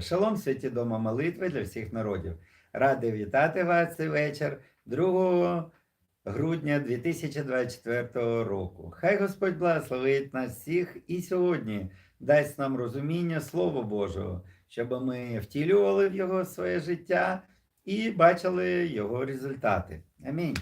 Шалом, святі дома молитви для всіх народів. Радий вітати вас цей вечір 2 грудня 2024 року. Хай Господь благословить нас всіх і сьогодні дасть нам розуміння Слова Божого, щоб ми втілювали в його своє життя і бачили його результати. Амінь.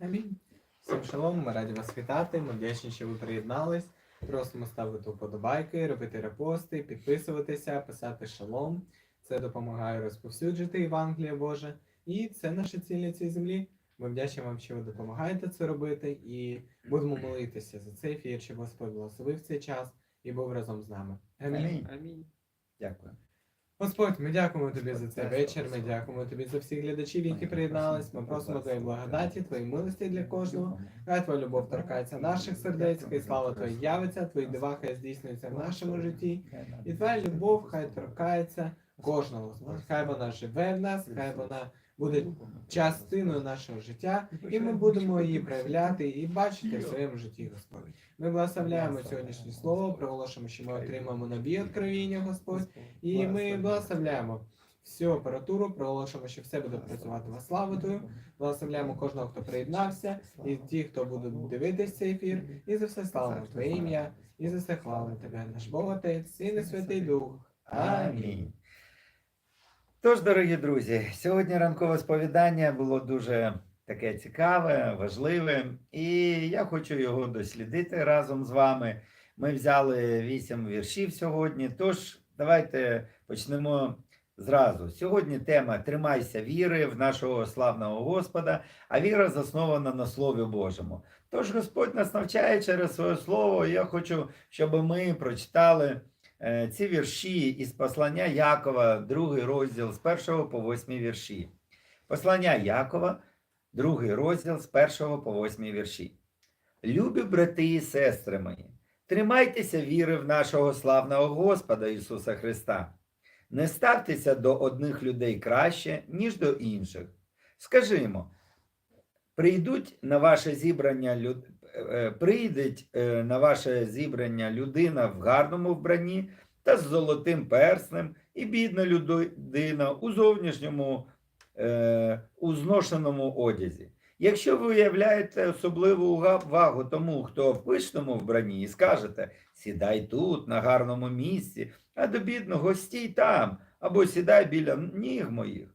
Амінь. Всім шалом, ми раді вас вітати. Ми вдячні, що ви приєднались. Просимо ставити вподобайки, робити репости, підписуватися, писати шалом. Це допомагає розповсюджити Євангеліє Боже. І це наша ціль на цій землі. Ми вдячні вам, що ви допомагаєте це робити, і будемо молитися за цей ефір, щоб Господь благословив цей час і був разом з нами. Амінь. Амінь. Амінь. Дякую. Господь, ми дякуємо тобі за цей вечір. Ми дякуємо тобі за всіх глядачів, які приєднались. Ми просимо твоєї благодаті, твоєї милості для кожного. Хай твоя любов торкається наших сердець, хай слава твоя явиться, твої дива хай здійснюються в нашому житті. І твоя любов хай торкається кожного. Господь. Хай вона живе в нас, хай вона буде частиною нашого життя, і ми будемо її проявляти і бачити в своєму житті, Господь. Ми благословляємо сьогоднішнє слово, проголошуємо, що ми отримаємо нові откровіння, Господь. І ми благословляємо всю апаратуру, проголошуємо, що все буде працювати на славу Твою. Благословляємо кожного, хто приєднався, і ті, хто буде дивитися цей ефір. І за все славимо Твоє ім'я, і за все хвалимо Тебе, наш Бог Отець, і Святий Дух. Амінь. Тож, дорогі друзі, сьогодні ранкове сповідання було дуже таке цікаве, важливе, і я хочу його дослідити разом з вами. Ми взяли вісім віршів сьогодні. Тож, давайте почнемо зразу. Сьогодні тема Тримайся віри в нашого славного Господа, а віра заснована на Слові Божому. Тож Господь нас навчає через своє слово. Я хочу, щоб ми прочитали е, ці вірші із послання Якова, другий розділ з 1 по 8 вірші. Послання Якова, другий розділ з 1 по 8 вірші. Любі брати і сестри мої, тримайтеся віри в нашого славного Господа Ісуса Христа. Не ставтеся до одних людей краще, ніж до інших. Скажімо, прийдуть на ваше зібрання люд... е, е, на ваше зібрання людина в гарному вбранні та з золотим перснем, і бідна людина у зовнішньому е, у зношеному одязі. Якщо ви виявляєте особливу увагу тому, хто в пишному вбранні, і скажете сідай тут, на гарному місці, а до бідного стій там, або сідай біля ніг моїх.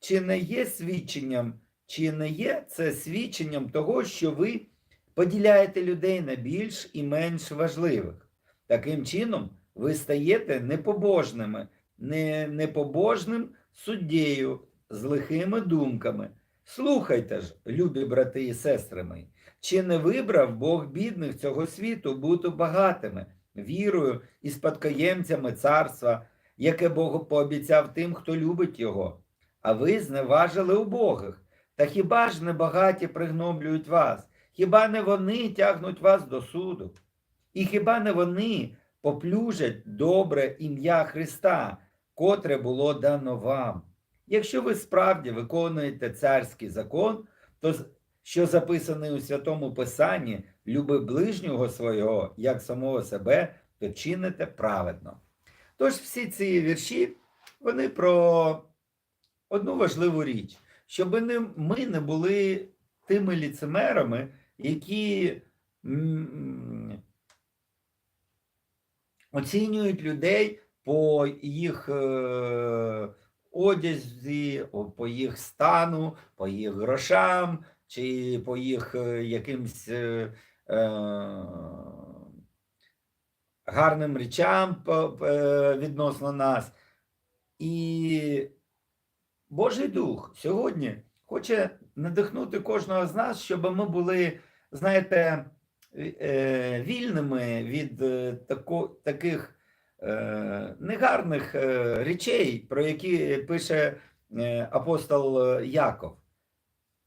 Чи не є свідченням, чи не є це свідченням того, що ви поділяєте людей на більш і менш важливих? Таким чином, ви стаєте непобожними, не, непобожним суддєю з лихими думками. Слухайте ж, любі брати і сестри мої, чи не вибрав Бог бідних цього світу бути багатими, вірою і спадкоємцями царства, яке Бог пообіцяв тим, хто любить його? А ви зневажили убогих. Та хіба ж не багаті пригноблюють вас? Хіба не вони тягнуть вас до суду? І хіба не вони поплюжать добре ім'я Христа, котре було дано вам? Якщо ви справді виконуєте царський закон, то що записаний у святому Писанні, люби ближнього свого, як самого себе, то чините праведно. Тож всі ці вірші, вони про одну важливу річ, щоб ми не були тими ліцемерами, які оцінюють людей по їх е, одязі, по їх стану, по їх грошам чи по їх е, якимсь е, е, гарним речам по- е, відносно нас. І Божий Дух сьогодні хоче надихнути кожного з нас, щоб ми були, знаєте, вільними від тако, таких негарних е, речей, про які пише е, апостол е, Яков.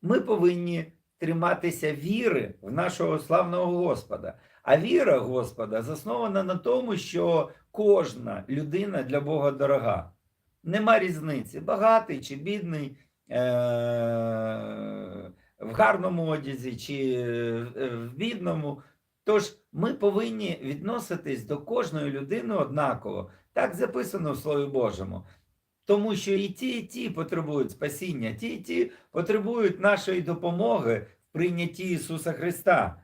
Ми повинні триматися віри в нашого славного Господа. А віра Господа заснована на тому, що кожна людина для Бога дорога. Нема різниці, багатий чи бідний, е- в гарному одязі чи е, в бідному. Тож ми повинні відноситись до кожної людини однаково, Так записано в Слові Божому. Тому що і ті, і ті потребують спасіння, ті, і ті потребують нашої допомоги в прийнятті Ісуса Христа.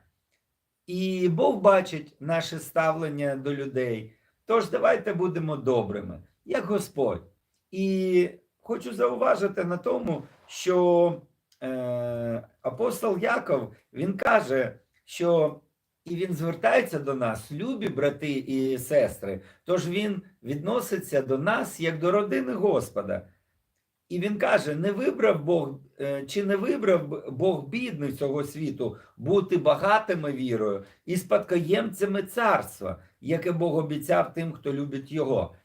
І Бог бачить наше ставлення до людей. Тож давайте будемо добрими, як Господь. І хочу зауважити на тому, що е, апостол Яков він каже, що і він звертається до нас, любі брати і сестри. Тож він відноситься до нас як до родини Господа. І він каже: не вибрав Бог, е, чи не вибрав Бог бідних цього світу бути багатими вірою і спадкоємцями царства, яке Бог обіцяв тим, хто любить його.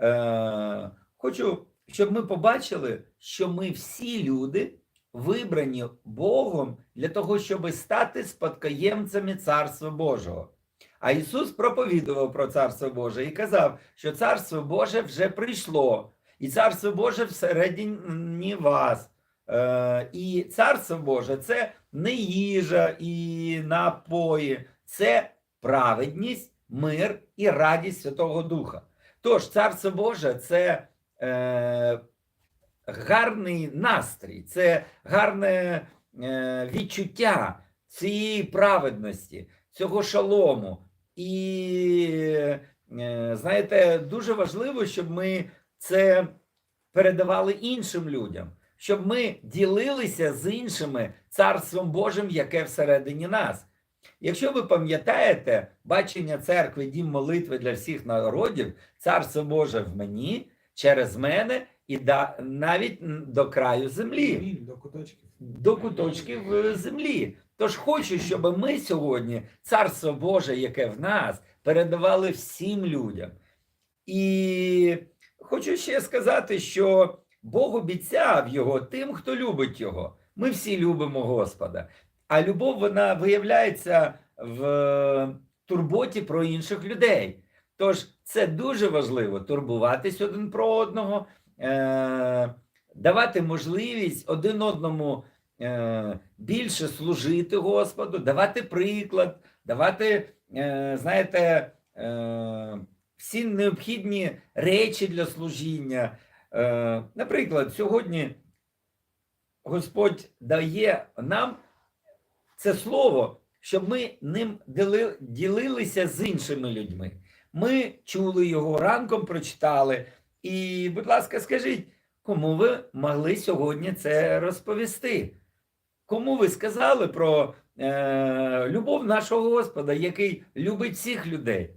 Е, хочу, щоб ми побачили, що ми всі люди вибрані Богом для того, щоб стати спадкоємцями Царства Божого. А Ісус проповідував про Царство Боже і казав, що Царство Боже вже прийшло, і Царство Боже всередині вас. Е, і Царство Боже це не їжа і напої, це праведність, мир і радість Святого Духа. Тож, Царство Боже це е, гарний настрій, це гарне е, відчуття цієї праведності, цього шалому. І е, знаєте, дуже важливо, щоб ми це передавали іншим людям, щоб ми ділилися з іншими Царством Божим, яке всередині нас. Якщо ви пам'ятаєте бачення церкви, дім молитви для всіх народів, Царство Боже в мені, через мене і да, навіть до краю землі До куточків. до куточків е, землі. Тож хочу, щоб ми сьогодні царство Боже, яке в нас, передавали всім людям. І хочу ще сказати, що Бог обіцяв його тим, хто любить його. Ми всі любимо Господа. А любов вона виявляється в е, турботі про інших людей. Тож це дуже важливо турбуватись один про одного, е- давати можливість один одному е, більше служити Господу, давати приклад, давати, е, знаєте, всі необхідні речі для служіння. Наприклад, сьогодні Господь дає нам це слово, щоб ми ним ділилися з іншими людьми. Ми чули його ранком, прочитали. І, будь ласка, скажіть, кому ви могли сьогодні це розповісти? Кому ви сказали про е, любов нашого Господа, який любить всіх людей?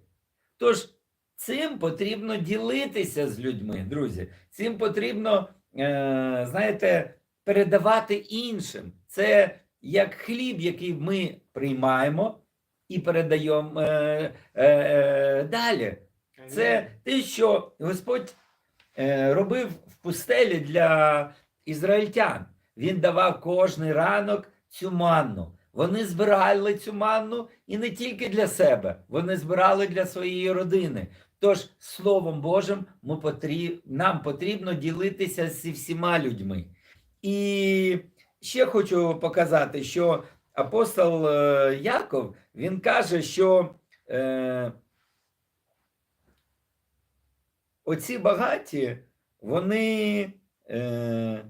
Тож цим потрібно ділитися з людьми, друзі. Цим потрібно, е, знаєте, передавати іншим. Це як хліб, який ми приймаємо і передаємо е, е, е, далі. Це те, що Господь робив в пустелі для ізраїльтян. Він давав кожний ранок цю манну. Вони збирали цю манну і не тільки для себе, вони збирали для своєї родини. Тож, Словом Божим, ми потріб, нам потрібно ділитися зі всіма людьми. І ще хочу показати, що апостол е, Яков він каже, що е, оці багаті, вони е,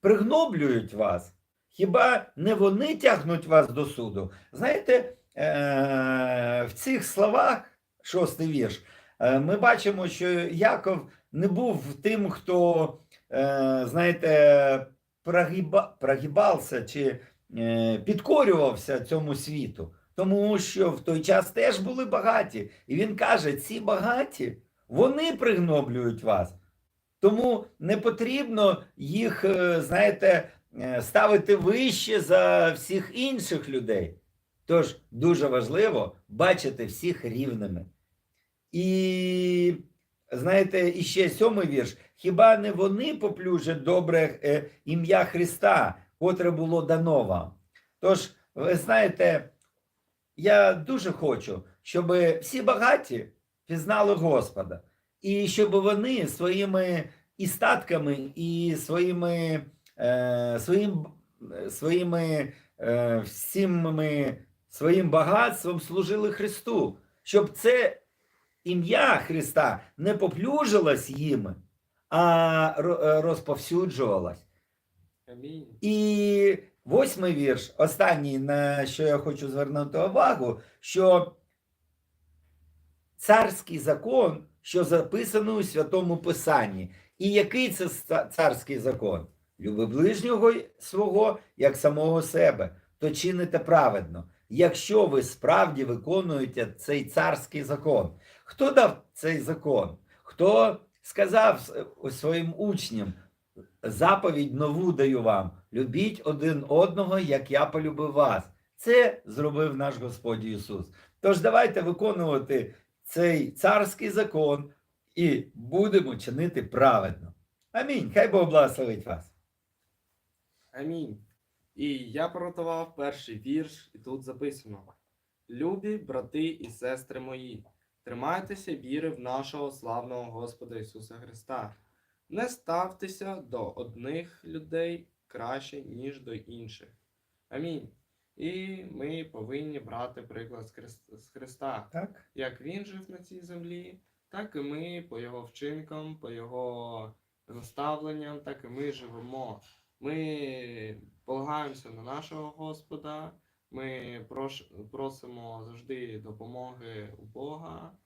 пригноблюють вас. Хіба не вони тягнуть вас до суду? Знаєте, е, в цих словах, шостий вірш, е, ми бачимо, що Яков не був тим, хто, е, знаєте, прогиба, прогибався чи е, підкорювався цьому світу. Тому що в той час теж були багаті. І він каже: ці багаті, вони пригноблюють вас. Тому не потрібно їх, е, знаєте, е, ставити вище за всіх інших людей. Тож дуже важливо бачити всіх рівними. І знаєте, іще сьомий вірш. Хіба не вони поплюжать добре е, ім'я Христа, котре було дано вам? Тож, ви знаєте, я дуже хочу, щоб всі багаті пізнали Господа, і щоб вони своїми і статками, і своїми, е, своїм, своїми е, всіми своїм багатством служили Христу, щоб це ім'я Христа не поплюжилось їм, а е, розповсюджувалось. Амінь. І восьмий вірш, останній, на що я хочу звернути увагу, що царський закон, що записано у Святому Писанні. І який це царський закон? Люби ближнього свого, як самого себе, то чините праведно, якщо ви справді виконуєте цей царський закон. Хто дав цей закон? Хто сказав своїм учням, заповідь нову даю вам: любіть один одного, як я полюбив вас. Це зробив наш Господь Ісус. Тож давайте виконувати цей царський закон і будемо чинити праведно. Амінь. Хай Бог благословить вас. Амінь. І я приготував перший вірш, і тут записано: Любі брати і сестри мої, тримайтеся віри в нашого славного Господа Ісуса Христа. Не ставтеся до одних людей краще, ніж до інших. Амінь. І ми повинні брати приклад з Христа. Так? як він жив на цій землі, так і ми по його вчинкам, по його наставленням, так і ми живемо. Ми полагаємося на нашого Господа, ми просимо завжди допомоги у Бога.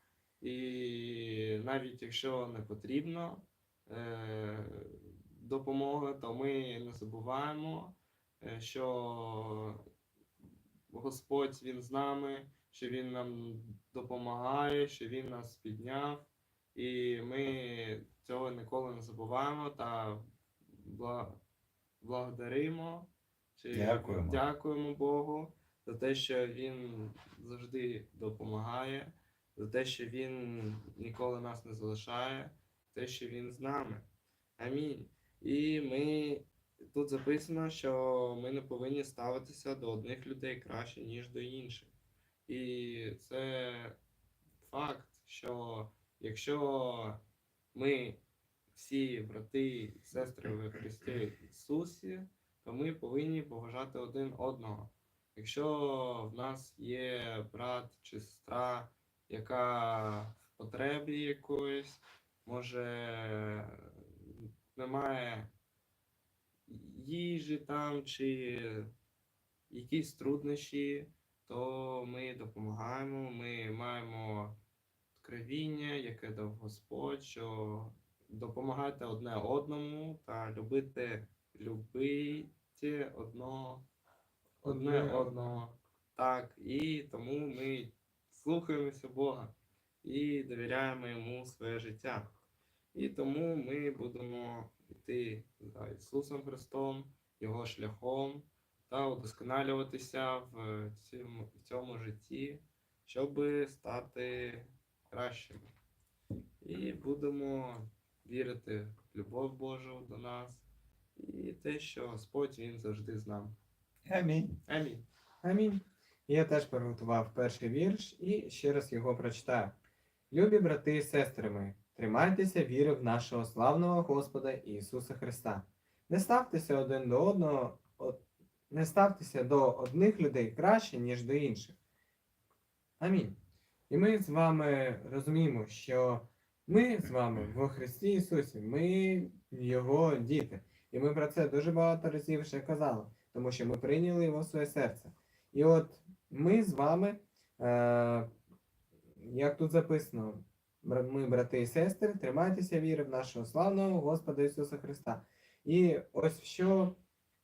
І навіть якщо не потрібно е, допомога, то ми не забуваємо, е, що Господь Він з нами, що Він нам допомагає, що Він нас підняв, і ми цього ніколи не забуваємо та благодаримо чи Дякуємо. дякуємо Богу за те, що Він завжди допомагає, за те, що Він ніколи нас не залишає, за те, що Він з нами. Амінь. І ми тут записано, що ми не повинні ставитися до одних людей краще, ніж до інших. І це факт, що якщо ми всі брати і сестри в Христі Ісусі, то ми повинні поважати один одного. Якщо в нас є брат чи сестра, яка в потребі якоїсь, може немає їжі там чи якісь труднощі, то ми допомагаємо, ми маємо откровіння, яке дав Господь, що допомагати одне одному та любити, любити одного, одне Одне одного. Так, і тому ми слухаємося Бога і довіряємо йому своє життя. І тому ми будемо йти за Ісусом Христом, Його шляхом та удосконалюватися в цьому, в цьому житті, щоб стати кращими. І будемо вірити в любов Божу до нас і те, що Господь Він завжди з нами. Амінь. Амінь. Амінь. Я теж приготував перший вірш і ще раз його прочитаю. Любі брати і сестри мої, тримайтеся віри в нашого славного Господа Ісуса Христа. Не ставтеся один до одного, не ставтеся до одних людей краще, ніж до інших. Амінь. І ми з вами розуміємо, що ми з вами во Христі Ісусі, ми Його діти. І ми про це дуже багато разів вже казали, тому що ми прийняли його в своє серце. І от ми з вами, е, як тут записано, ми, брати і сестри, тримайтеся віри в нашого славного Господа Ісуса Христа. І ось що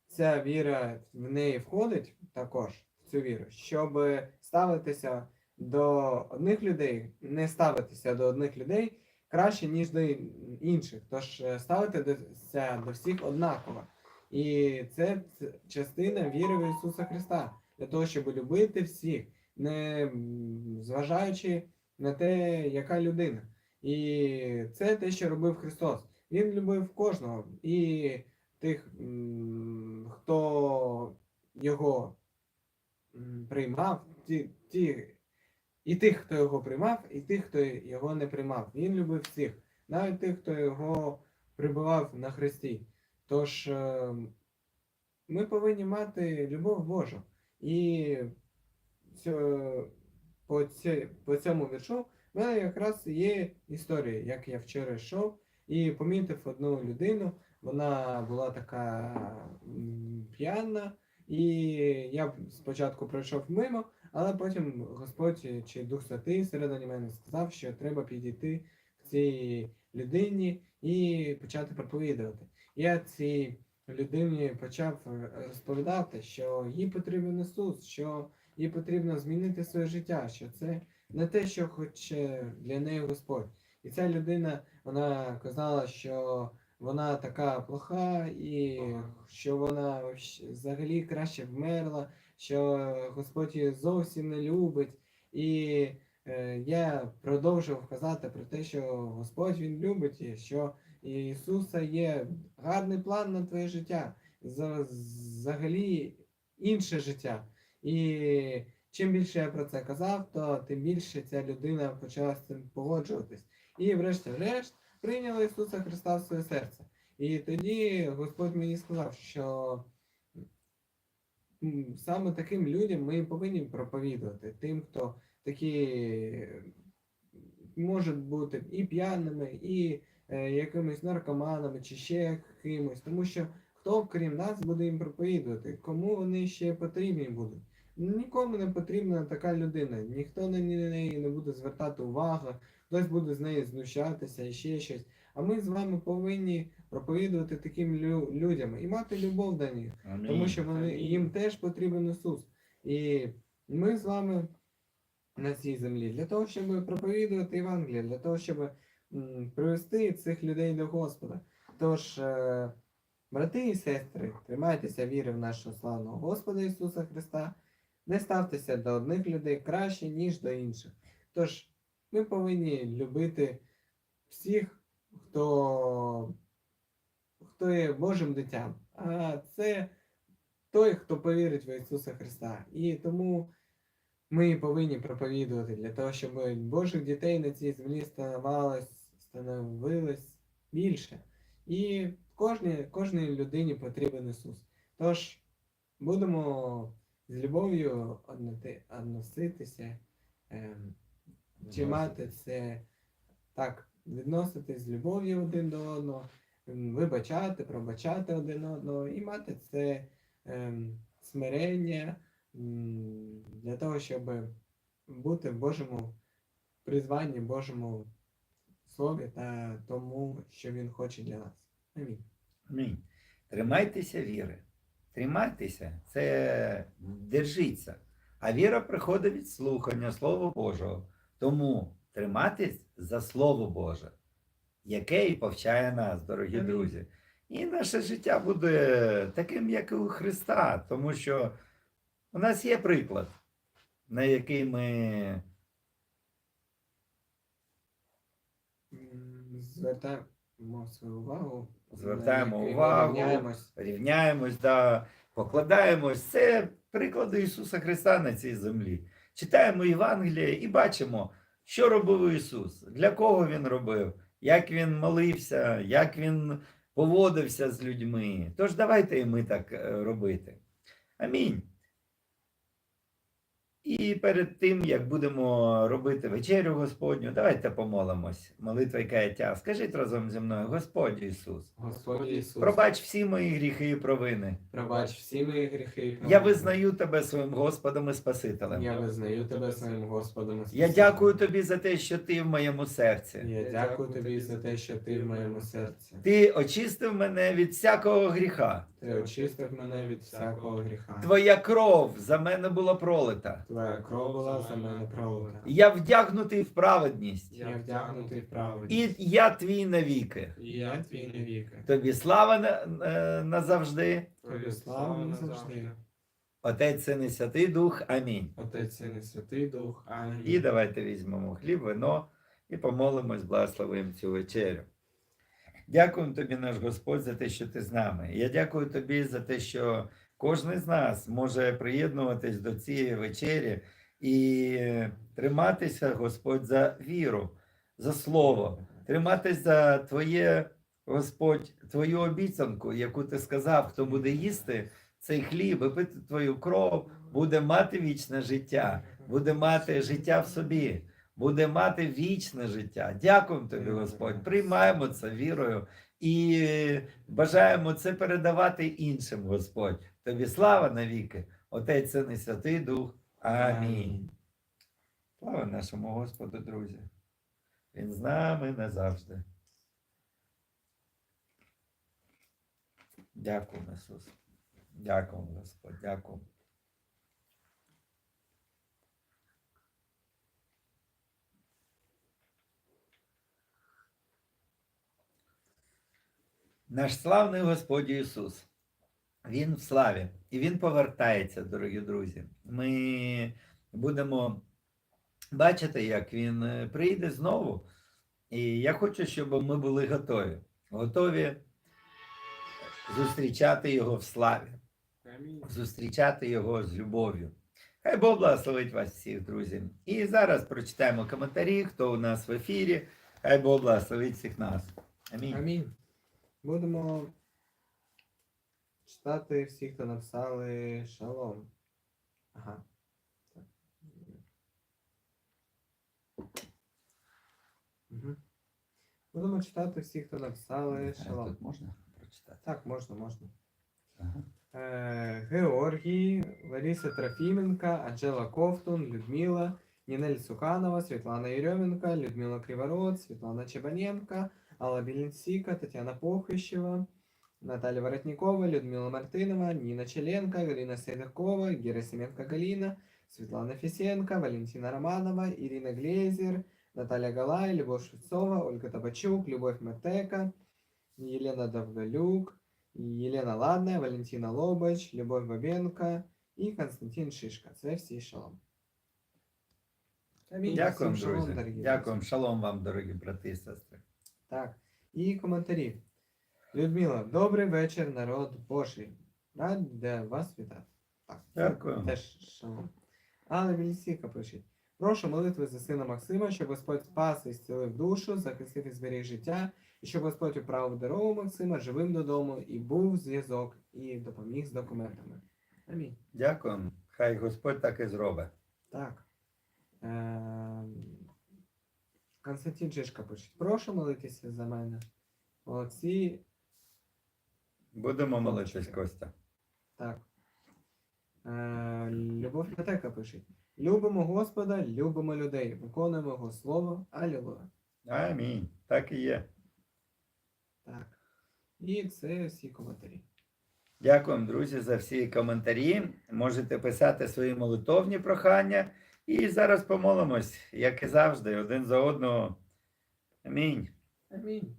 ця віра в неї входить також, в цю віру, щоб ставитися до одних людей, не ставитися до одних людей краще, ніж до інших. Тож е, ставитися до всіх однаково. І це частина віри в Ісуса Христа для того, щоб любити всіх, не зважаючи на те, яка людина. І це те, що робив Христос. Він любив кожного, і тих, хто його приймав, ті, ті, і тих, хто його приймав, і тих, хто його не приймав. Він любив всіх, навіть тих, хто його прибивав на хресті. Тож е, ми повинні мати любов Божу. І цьо- по, ці- по цьому віршу в мене якраз є історія, як я вчора йшов і помітив одну людину. Вона була така п'яна, і я спочатку пройшов мимо, але потім Господь чи Дух Святий всередині мене сказав, що треба підійти к цій людині і почати проповідувати. Я цій людині почав е, розповідати, що їй потрібен Ісус, що їй потрібно змінити своє життя, що це не те, що хоче для неї Господь. І ця людина вона казала, що вона така плоха, і що вона взагалі краще вмерла, що Господь її зовсім не любить. І е, я продовжував казати про те, що Господь Він любить її, що Ісуса є гарний план на твоє життя, взагалі інше життя. І чим більше я про це казав, то тим більше ця людина почала з цим погоджуватись. І врешті-решт прийняла Ісуса Христа в своє серце. І тоді Господь мені сказав, що саме таким людям ми повинні проповідувати, тим, хто такі можуть бути і п'яними, і е, якимись наркоманами, чи ще кимось, тому що хто, крім нас, буде їм проповідувати, кому вони ще потрібні будуть. Нікому не потрібна така людина, ніхто на неї не буде звертати увагу, хтось буде з неї знущатися і ще щось. А ми з вами повинні проповідувати таким лю- людям і мати любов до них, тому що вони, Амінь. їм теж потрібен Ісус. І ми з вами на цій землі для того, щоб проповідувати Євангеліє, для того, щоб привести цих людей до Господа. Тож, е, брати і сестри, тримайтеся віри в нашого славного Господа Ісуса Христа, не ставтеся до одних людей краще, ніж до інших. Тож, ми повинні любити всіх, хто, хто є Божим дитям. А це той, хто повірить в Ісуса Христа. І тому ми повинні проповідувати для того, щоб Божих дітей на цій землі становилось, становилось більше. І кожній, людині потрібен Ісус. Тож будемо з любов'ю односитися, ем, чи мати це так, відноситись з любов'ю один до одного, м, вибачати, пробачати один одного і мати це ем, смирення для того, щоб бути в Божому призванні, Божому слові та тому, що Він хоче для нас. Амінь. Амінь. Тримайтеся віри. Тримайтеся, це держіться. А віра приходить від слухання Слова Божого. Тому тримайтесь за Слово Боже, яке і повчає нас, дорогі Амінь. друзі. І наше життя буде таким, як і у Христа, тому що у нас є приклад, на який ми Звертаємо свою увагу. Звертаємо ми увагу. рівняємось. рівняємось, да, покладаємось. Це приклади Ісуса Христа на цій землі. Читаємо Євангеліє і бачимо, що робив Ісус, для кого Він робив, як Він молився, як Він поводився з людьми. Тож давайте і ми так е, робити. Амінь. І перед тим, як будемо робити вечерю Господню, давайте помолимось. Молитва каяття. Скажіть разом зі мною, Господь Ісус. Господь Ісус, Пробач всі мої гріхи і провини. пробач всі мої гріхи. і Я визнаю тебе своїм Господом і Спасителем. Я визнаю тебе своїм Господом. і Я дякую тобі за те, що ти в моєму серці. Я дякую тобі за те, що ти в моєму серці. Ти очистив мене від всякого гріха. Ти очистив мене від всякого гріха. Твоя кров за мене була пролита. Твоя кров була за мене пролита. Я вдягнутий в праведність. Я вдягнутий в правду. І я твій навіки. І я твій навіки. Тобі слава на- е, назавжди. Тобі слава назавжди. Отець Син і Святий Дух. Амінь. Отець Син і Святий Дух. Амінь. І давайте візьмемо хліб, вино і помолимось, благословимо цю вечерю. Дякуємо тобі, наш Господь, за те, що ти з нами. Я дякую тобі за те, що кожен з нас може приєднуватись до цієї вечері і триматися, Господь, за віру, за слово, триматись за Твоє, Господь, Твою обіцянку, яку ти сказав, хто буде їсти цей хліб і пити Твою кров, буде мати вічне життя буде мати життя в собі, буде мати вічне життя. Дякуємо тобі, Господь. Приймаємо це вірою і бажаємо це передавати іншим, Господь. Тобі слава навіки, Отець Син і Святий Дух. Амінь. Слава нашому Господу, друзі. Він з нами назавжди. Дякуємо, Ісус. Дякуємо, Господь. Дякуємо. Наш славний Господь Ісус. Він в славі і Він повертається, дорогі друзі. Ми будемо бачити, як Він е, прийде знову. І я хочу, щоб ми були готові. Готові зустрічати Його в славі, зустрічати Його з любов'ю. Хай Бог благословить вас всіх, друзі. І зараз прочитаємо коментарі, хто у нас в ефірі. Хай Бог благословить всіх нас. Амінь. Амінь. Будемо читати всі, хто написали шалом. Ага. Так. Мгм. Будемо читати всі, хто написали шалом. Тут можна прочитати? Так, можна, можна. Ага. Е, Георгій, Лариса Трофіменка, Анжела Ковтун, Людмила, Нінель Суханова, Світлана Єрьоменка, Людмила Криворот, Світлана Чебаненка, Алла Білінсіка, Тетяна Похищева, Наталья Воротникова, Людмила Мартинова, Ніна Челенко, Галина Сейдакова, Герасименко Галина, Светлана Фисенко, Валентина Романова, Ирина Глезер, Наталья Галай, Любовь Швецова, Ольга Табачук, Любовь Метека, Елена Довголюк, Елена Ладная, Валентина Лобач, Любовь Бабенко і Константин Шишка. Це всі шалом. Амінь. Дякуємо, Всім шалом, друзі. дорогі Дякуємо. Шалом вам, дорогі брати і сестри. Так, і коментарі. Людмила, добрий вечір, народ Божий. Рад вас вітати. Так, Дякую. Теж шалом. Але Вільсіка пише. Прошу молитви за сина Максима, щоб Господь спас і зцілив душу, захистив і зберіг життя, і щоб Господь управив дорогу Максима живим додому, і був зв'язок, і допоміг з документами. Амінь. Дякуємо. Хай Господь так і зробить. Так. Ем, Константин Чишка пише. Прошу молитися за мене. Молодці. Будемо молитись, Костя. Так. Е, Любов Петека пише. Любимо Господа, любимо людей, виконуємо Його слово. Алілуя. Амінь. Так і є. Так. І це всі коментарі. Дякуємо, друзі, за всі коментарі. Можете писати свої молитовні прохання. І зараз помолимось, як і завжди, один за одного. Амінь. Амінь.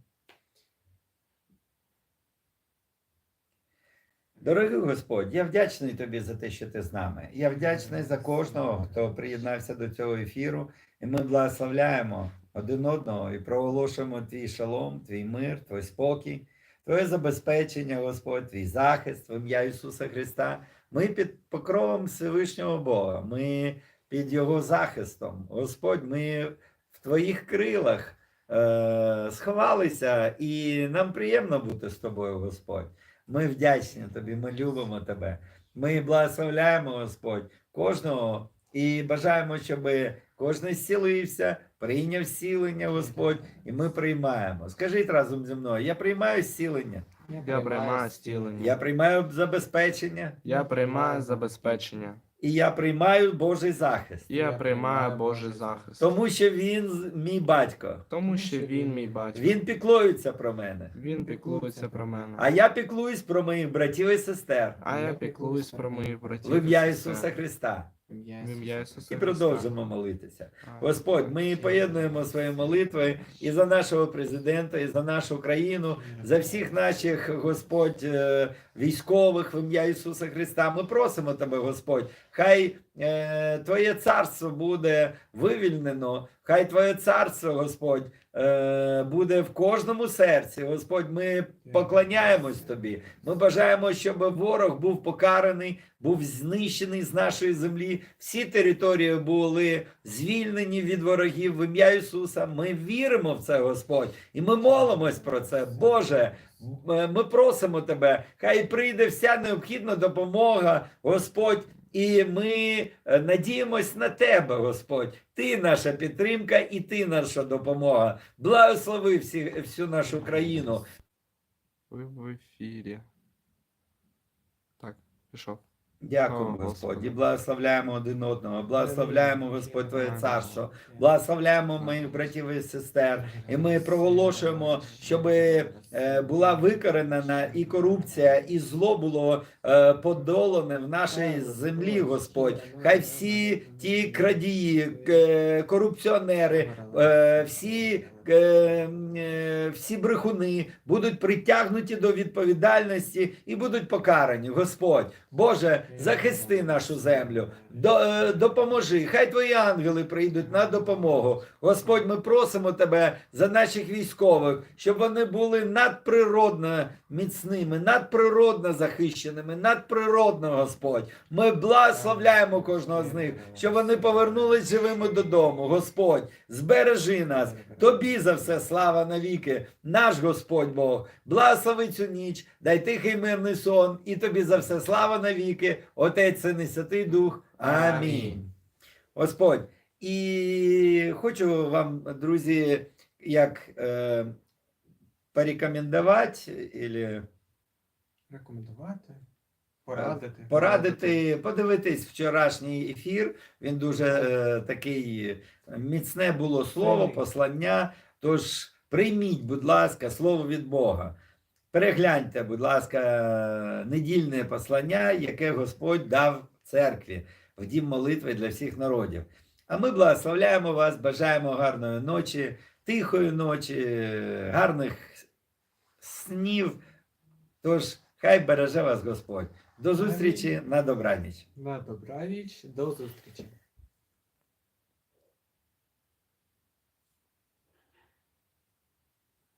Дорогий Господь, я вдячний тобі за те, що ти з нами. Я вдячний за кожного, хто приєднався до цього ефіру. І ми благословляємо один одного і проголошуємо твій шалом, твій мир, твій спокій, твоє забезпечення, Господь, твій захист в ім'я Ісуса Христа. Ми під покровом Всевишнього Бога, ми під Його захистом. Господь, ми в Твоїх крилах е- сховалися, і нам приємно бути з тобою, Господь. Ми вдячні тобі, ми любимо тебе. Ми благословляємо, Господь, кожного і бажаємо, щоб кожен зцілився, прийняв зцілення, Господь, і ми приймаємо. Скажіть разом зі мною: я приймаю зцілення, Я приймаю зцілення. я приймаю забезпечення, Я приймаю забезпечення. І я приймаю Божий захист, Я приймаю Божий захист. тому що він мій батько. Тому що він мій батько. Він піклується про мене. Він піклується про мене. А я піклуюсь про моїх братів і сестер А я піклуюсь про моїх братів. в ім'я сестер. Ісуса Христа. В ім'я Ісуса І продовжимо молитися. Господь, ми поєднуємо свої молитви і за нашого президента, і за нашу країну, за всіх наших, Господь, е, військових в ім'я Ісуса Христа. Ми просимо Тебе, Господь, хай е, Твоє царство буде вивільнено, хай Твоє царство, Господь, е, буде в кожному серці. Господь, ми поклоняємось Тобі. Ми бажаємо, щоб ворог був покараний, був знищений з нашої землі. Всі території були звільнені від ворогів в ім'я Ісуса. Ми віримо в це, Господь, і ми молимось про це. Боже, ми просимо Тебе, хай прийде вся необхідна допомога, Господь. І ми е, надіємось на тебе, Господь. Ти наша підтримка і ти наша допомога. Благослови всі, всю нашу країну. Ви в ефірі. Так, пішов. Дякуємо, О, Господь, Господи. і благословляємо один одного, благословляємо, Господь, Твоє царство, благословляємо моїх братів і сестер. І ми проголошуємо, щоб була викоренена і корупція, і зло було е, подолане в нашій землі, Господь. Хай всі ті крадії, к- корупціонери, е, всі, е, е, всі брехуни будуть притягнуті до відповідальності і будуть покарані. Господь, Боже, захисти нашу землю, е, допоможи. Хай твої ангели прийдуть на допомогу. Господь, ми просимо тебе за наших військових, щоб вони були надприродно міцними, надприродно захищеними, надприродно, Господь. Ми благословляємо кожного з них, щоб вони повернулись живими додому. Господь, збережи нас. Тобі за все слава навіки, наш Господь Бог. Благослови цю ніч, дай тихий мирний сон, і тобі за все слава навіки, Отець Син і Святий Дух. Амінь. Господь. І хочу вам, друзі, як е, порекомендувати, или Рекомендувати, порадити. порадити, подивитись вчорашній ефір. Він дуже е, такий міцне було слово, послання. Тож прийміть, будь ласка, слово від Бога. Перегляньте, будь ласка, недільне послання, яке Господь дав церкві в дім молитви для всіх народів. А ми благословляємо вас, бажаємо гарної ночі, тихої ночі, гарних снів. Тож, хай береже вас Господь. До зустрічі на добраніч. На добраніч, до зустрічі.